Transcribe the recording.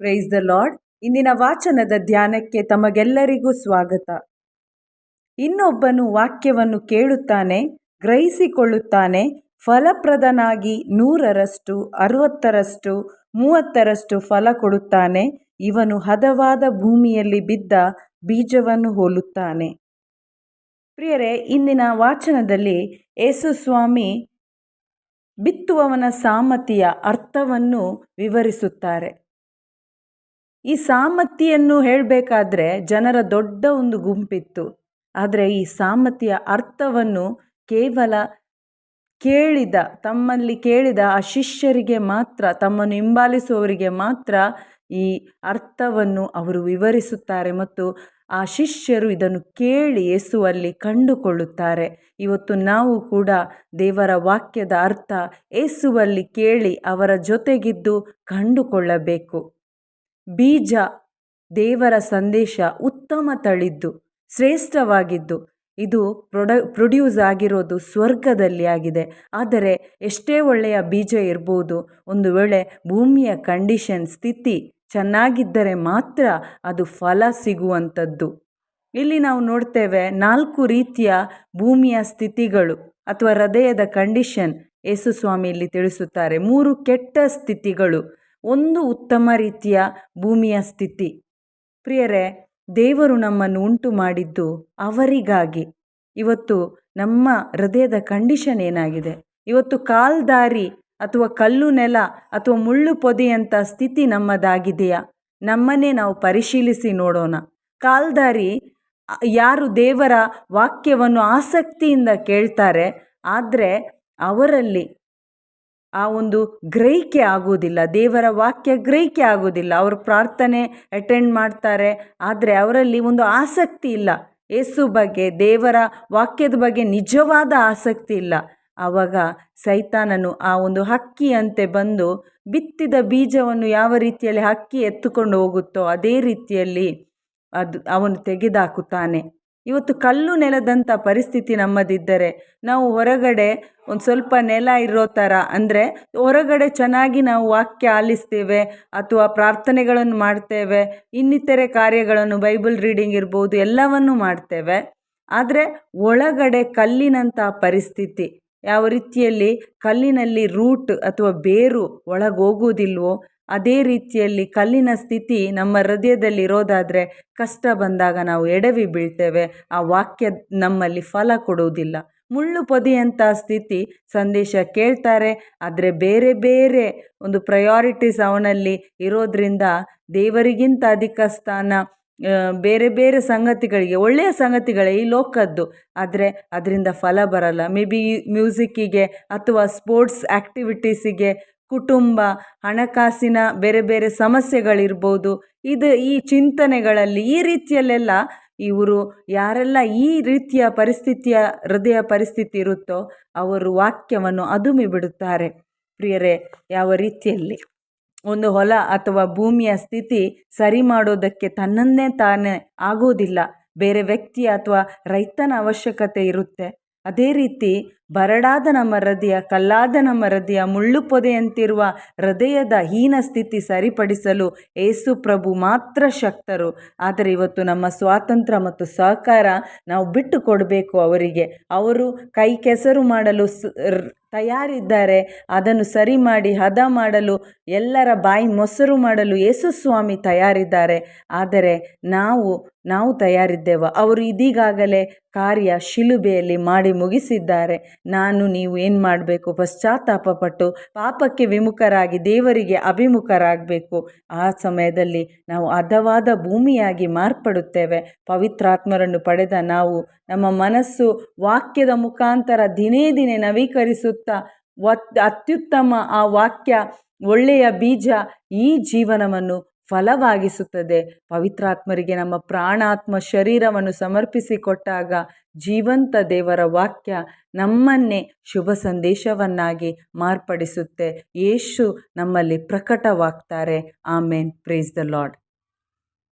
Praise the lord ಇಂದಿನ ವಾಚನದ ಧ್ಯಾನಕ್ಕೆ ತಮಗೆಲ್ಲರಿಗೂ ಸ್ವಾಗತ. ಇನ್ನೊಬ್ಬನು ವಾಕ್ಯವನ್ನು ಕೇಳುತ್ತಾನೆ, ಗ್ರಹಿಸಿಕೊಳ್ಳುತ್ತಾನೆ, ಫಲಪ್ರದನಾಗಿ ನೂರರಷ್ಟು, ಅರವತ್ತರಷ್ಟು, ಮೂವತ್ತರಷ್ಟು ಫಲ ಕೊಡುತ್ತಾನೆ. ಇವನು ಹದವಾದ ಭೂಮಿಯಲ್ಲಿ ಬಿದ್ದ ಬೀಜವನ್ನು ಹೋಲುತ್ತಾನೆ. ಪ್ರಿಯರೇ, ಇಂದಿನ ವಾಚನದಲ್ಲಿ ಯೇಸು ಸ್ವಾಮಿ ಬಿತ್ತುವವನ ಸಾಮತಿಯ ಅರ್ಥವನ್ನು ವಿವರಿಸುತ್ತಾರೆ. ಈ ಸಾಮತಿಯನ್ನು ಹೇಳಬೇಕಾದ್ರೆ ಜನರ ದೊಡ್ಡ ಒಂದು ಗುಂಪಿತ್ತು. ಆದರೆ ಈ ಸಾಮತಿಯ ಅರ್ಥವನ್ನು ಕೇವಲ ಕೇಳಿದ, ತಮ್ಮಲ್ಲಿ ಕೇಳಿದ ಆ ಶಿಷ್ಯರಿಗೆ ಮಾತ್ರ, ತಮ್ಮನ್ನು ಹಿಂಬಾಲಿಸುವವರಿಗೆ ಮಾತ್ರ ಈ ಅರ್ಥವನ್ನು ಅವರು ವಿವರಿಸುತ್ತಾರೆ ಮತ್ತು ಆ ಶಿಷ್ಯರು ಇದನ್ನು ಕೇಳಿ ಯೇಸುವಲ್ಲಿ ಕಂಡುಕೊಳ್ಳುತ್ತಾರೆ. ಇವತ್ತು ನಾವು ಕೂಡ ದೇವರ ವಾಕ್ಯದ ಅರ್ಥ ಯೇಸುವಲ್ಲಿ ಕೇಳಿ ಅವರ ಜೊತೆಗಿದ್ದು ಕಂಡುಕೊಳ್ಳಬೇಕು. ಬೀಜ ದೇವರ ಸಂದೇಶ ಉತ್ತಮ ತಳಿದ್ದು, ಶ್ರೇಷ್ಠವಾಗಿದ್ದು, ಇದು ಪ್ರೊಡ, ಪ್ರೊಡ್ಯೂಸ್ ಆಗಿರೋದು ಸ್ವರ್ಗದಲ್ಲಿ ಆಗಿದೆ. ಆದರೆ ಎಷ್ಟೇ ಒಳ್ಳೆಯ ಬೀಜ ಇರ್ಬೋದು, ಒಂದು ವೇಳೆ ಭೂಮಿಯ ಕಂಡೀಷನ್, ಸ್ಥಿತಿ ಚೆನ್ನಾಗಿದ್ದರೆ ಮಾತ್ರ ಅದು ಫಲ ಸಿಗುವಂಥದ್ದು. ಇಲ್ಲಿ ನಾವು ನೋಡ್ತೇವೆ ನಾಲ್ಕು ರೀತಿಯ ಭೂಮಿಯ ಸ್ಥಿತಿಗಳು ಅಥವಾ ಹೃದಯದ ಕಂಡೀಷನ್ ಯೇಸು ಸ್ವಾಮಿ ಇಲ್ಲಿ ತಿಳಿಸುತ್ತಾರೆ. ಮೂರು ಕೆಟ್ಟ ಸ್ಥಿತಿಗಳು. ಒಂದು ಉತ್ತಮ ರೀತಿಯ ಭೂಮಿಯ ಸ್ಥಿತಿ. ಪ್ರಿಯರೇ, ದೇವರು ನಮ್ಮನ್ನು ಉಂಟು ಮಾಡಿದ್ದು ಅವರಿಗಾಗಿ. ಇವತ್ತು ನಮ್ಮ ಹೃದಯದ ಕಂಡೀಷನ್ ಏನಾಗಿದೆ? ಇವತ್ತು ಕಾಲ್ದಾರಿ ಅಥವಾ ಕಲ್ಲು ನೆಲ ಅಥವಾ ಮುಳ್ಳು ಪೊದೆಯಂಥ ಸ್ಥಿತಿ ನಮ್ಮದಾಗಿದೆಯಾ? ನಮ್ಮನ್ನೇ ನಾವು ಪರಿಶೀಲಿಸಿ ನೋಡೋಣ. ಕಾಲ್ದಾರಿ ಯಾರು ದೇವರ ವಾಕ್ಯವನ್ನು ಆಸಕ್ತಿಯಿಂದ ಕೇಳ್ತಾರೆ, ಆದರೆ ಅವರಲ್ಲಿ ಆ ಒಂದು ಗ್ರಹಿಕೆ ಆಗುವುದಿಲ್ಲ. ದೇವರ ವಾಕ್ಯ ಗ್ರಹಿಕೆ ಆಗುವುದಿಲ್ಲ. ಅವರು ಪ್ರಾರ್ಥನೆ ಅಟೆಂಡ್ ಮಾಡ್ತಾರೆ. ಆದರೆ ಅವರಲ್ಲಿ ಒಂದು ಆಸಕ್ತಿ ಇಲ್ಲ. ಏಸು ಬಗ್ಗೆ, ದೇವರ ವಾಕ್ಯದ ಬಗ್ಗೆ ನಿಜವಾದ ಆಸಕ್ತಿ ಇಲ್ಲ. ಆವಾಗ ಸೈತಾನನು ಆ ಒಂದು ಹಕ್ಕಿಯಂತೆ ಬಂದು ಬಿತ್ತಿದ ಬೀಜವನ್ನು ಯಾವ ರೀತಿಯಲ್ಲಿ ಹಕ್ಕಿ ಎತ್ತುಕೊಂಡು ಹೋಗುತ್ತೋ ಅದೇ ರೀತಿಯಲ್ಲಿ ಅದು ಅವನು ತೆಗೆದಾಕುತ್ತಾನೆ. ಇವತ್ತು ಕಲ್ಲು ನೆಲದಂಥ ಪರಿಸ್ಥಿತಿ ನಮ್ಮದಿದ್ದರೆ ನಾವು ಹೊರಗಡೆ ಒಂದು ಸ್ವಲ್ಪ ನೆಲ ಇರೋ ಥರ, ಅಂದರೆ ಹೊರಗಡೆ ಚೆನ್ನಾಗಿ ನಾವು ವಾಕ್ಯ ಆಲಿಸ್ತೇವೆ ಅಥವಾ ಪ್ರಾರ್ಥನೆಗಳನ್ನು ಮಾಡ್ತೇವೆ, ಇನ್ನಿತರೆ ಕಾರ್ಯಗಳನ್ನು, ಬೈಬಲ್ ರೀಡಿಂಗ್ ಇರ್ಬೋದು, ಎಲ್ಲವನ್ನು ಮಾಡ್ತೇವೆ. ಆದರೆ ಒಳಗಡೆ ಕಲ್ಲಿನಂಥ ಪರಿಸ್ಥಿತಿ ಯಾವ ರೀತಿಯಲ್ಲಿ ಕಲ್ಲಿನಲ್ಲಿ ರೂಟ್ ಅಥವಾ ಬೇರು ಒಳಗೋಗುವುದಿಲ್ವೋ ಅದೇ ರೀತಿಯಲ್ಲಿ ಕಲ್ಲಿನ ಸ್ಥಿತಿ ನಮ್ಮ ಹೃದಯದಲ್ಲಿ ಇರೋದಾದರೆ ಕಷ್ಟ ಬಂದಾಗ ನಾವು ಎಡವಿ ಬೀಳ್ತೇವೆ. ಆ ವಾಕ್ಯ ನಮ್ಮಲ್ಲಿ ಫಲ ಕೊಡುವುದಿಲ್ಲ. ಮುಳ್ಳು ಪೊದೆಯಂಥ ಸ್ಥಿತಿ ಸಂದೇಶ ಕೇಳ್ತಾರೆ. ಆದರೆ ಬೇರೆ ಬೇರೆ ಒಂದು ಪ್ರಯಾರಿಟೀಸ್ ಅವನಲ್ಲಿ ಇರೋದರಿಂದ ದೇವರಿಗಿಂತ ಅಧಿಕ ಸ್ಥಾನ ಬೇರೆ ಬೇರೆ ಸಂಗತಿಗಳಿಗೆ, ಒಳ್ಳೆಯ ಸಂಗತಿಗಳೇ ಈ ಲೋಕದ್ದು. ಆದರೆ ಅದರಿಂದ ಫಲ ಬರಲ್ಲ. ಮೇ ಬಿ ಮ್ಯೂಸಿಕ್ಕಿಗೆ ಅಥವಾ ಸ್ಪೋರ್ಟ್ಸ್ ಆ್ಯಕ್ಟಿವಿಟೀಸಿಗೆ ಕುಟುಂಬ, ಹಣಕಾಸಿನ ಬೇರೆ ಬೇರೆ ಸಮಸ್ಯೆಗಳಿರ್ಬೋದು. ಇದು ಈ ಚಿಂತನೆಗಳಲ್ಲಿ ಈ ರೀತಿಯಲ್ಲೆಲ್ಲ ಇವರು ಯಾರೆಲ್ಲ ಈ ರೀತಿಯ ಪರಿಸ್ಥಿತಿಯ, ಹೃದಯ ಪರಿಸ್ಥಿತಿ ಇರುತ್ತೋ ಅವರು ವಾಕ್ಯವನ್ನು ಅದುಮಿ ಬಿಡುತ್ತಾರೆ. ಪ್ರಿಯರೇ, ಯಾವ ರೀತಿಯಲ್ಲಿ ಒಂದು ಹೊಲ ಅಥವಾ ಭೂಮಿಯ ಸ್ಥಿತಿ ಸರಿ ಮಾಡೋದಕ್ಕೆ ತನ್ನನ್ನೇ ತಾನೇ ಆಗೋದಿಲ್ಲ. ಬೇರೆ ವ್ಯಕ್ತಿ ಅಥವಾ ರೈತನ ಅವಶ್ಯಕತೆ ಇರುತ್ತೆ. ಅದೇ ರೀತಿ ಬರಡಾದ ನಮ್ಮ ಹೃದಯ, ಕಲ್ಲಾದ ನಮ್ಮ ಹೃದಯ ಮುಳ್ಳು ಪೊದೆಯಂತಿರುವ ಹೃದಯದ ಹೀನ ಸ್ಥಿತಿ ಸರಿಪಡಿಸಲು ಏಸು ಪ್ರಭು ಮಾತ್ರ ಶಕ್ತರು. ಆದರೆ ಇವತ್ತು ನಮ್ಮ ಸ್ವಾತಂತ್ರ್ಯ ಮತ್ತು ಸಹಕಾರ ನಾವು ಬಿಟ್ಟು ಕೊಡಬೇಕು ಅವರಿಗೆ. ಅವರು ಕೈ ಕೆಸರು ಮಾಡಲು ತಯಾರಿದ್ದಾರೆ. ಅದನ್ನು ಸರಿ ಮಾಡಿ ಹದ ಮಾಡಲು, ಎಲ್ಲರ ಬಾಯಿ ಮೊಸರು ಮಾಡಲು ಯೇಸು ಸ್ವಾಮಿ ತಯಾರಿದ್ದಾರೆ. ಆದರೆ ನಾವು ನಾವು ತಯಾರಿದ್ದೇವೆ. ಅವರು ಇದೀಗಾಗಲೇ ಕಾರ್ಯ ಶಿಲುಬೆಯಲ್ಲಿ ಮಾಡಿ ಮುಗಿಸಿದ್ದಾರೆ. ನಾನು ನೀವು ಏನು ಮಾಡಬೇಕು? ಪಶ್ಚಾತ್ತಾಪಪಟ್ಟು ಪಾಪಕ್ಕೆ ವಿಮುಖರಾಗಿ ದೇವರಿಗೆ ಅಭಿಮುಖರಾಗಬೇಕು. ಆ ಸಮಯದಲ್ಲಿ ನಾವು ಹದವಾದ ಭೂಮಿಯಾಗಿ ಮಾರ್ಪಡುತ್ತೇವೆ. ಪವಿತ್ರಾತ್ಮರನ್ನು ಪಡೆದ ನಾವು ನಮ್ಮ ಮನಸ್ಸು ವಾಕ್ಯದ ಮುಖಾಂತರ ದಿನೇ ದಿನೇ ನವೀಕರಿಸುತ್ತಾ ಅತ್ಯುತ್ತಮ ಆ ವಾಕ್ಯ, ಒಳ್ಳೆಯ ಬೀಜ ಈ ಜೀವನವನ್ನು ಫಲವಾಗಿಸುತ್ತದೆ. ಪವಿತ್ರಾತ್ಮರಿಗೆ ನಮ್ಮ ಪ್ರಾಣಾತ್ಮ ಶರೀರವನ್ನು ಸಮರ್ಪಿಸಿಕೊಟ್ಟಾಗ ಜೀವಂತ ದೇವರ ವಾಕ್ಯ ನಮ್ಮನ್ನೇ ಶುಭ ಸಂದೇಶವನ್ನಾಗಿ ಮಾರ್ಪಡಿಸುತ್ತೆ. ಯೇಸು ನಮ್ಮಲ್ಲಿ ಪ್ರಕಟವಾಗ್ತಾರೆ. ಆಮೇನ್. Praise the Lord